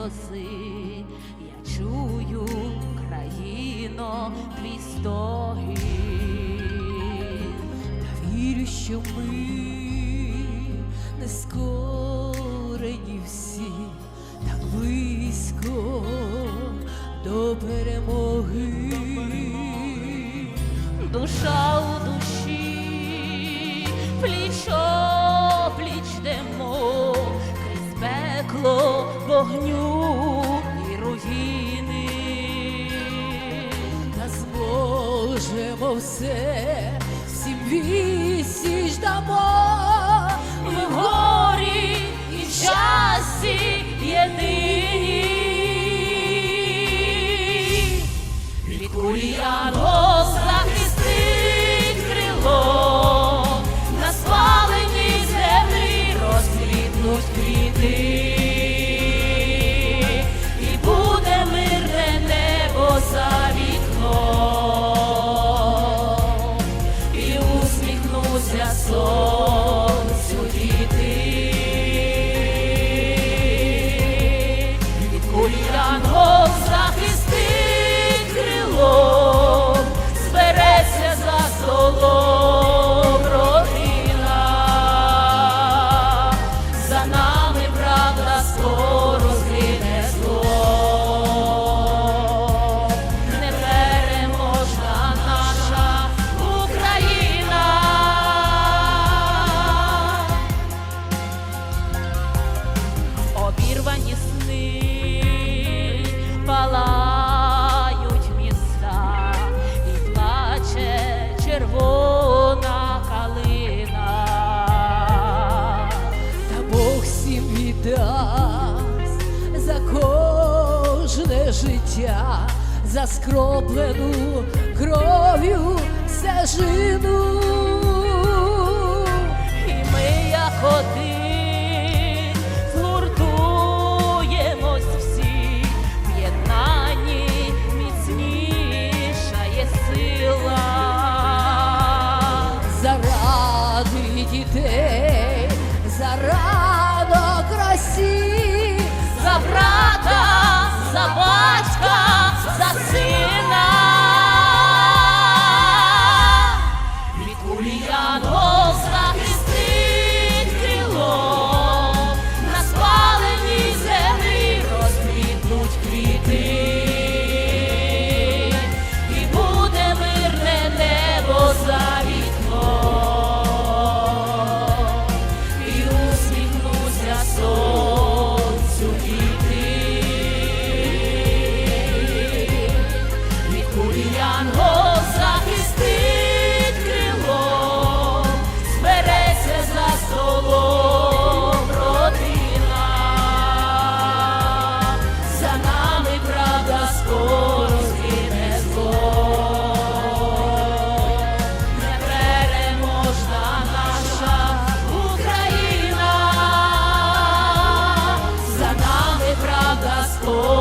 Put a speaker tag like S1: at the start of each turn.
S1: сльози, я чую країно твій стогін та вірю, що ми не скорені всі. Так близько до перемоги, душа. вогню і руїни, нас Боже, во все всім
S2: вісі. життя, заскроплену кров'ю все стежину,
S1: і ми як один. Oh.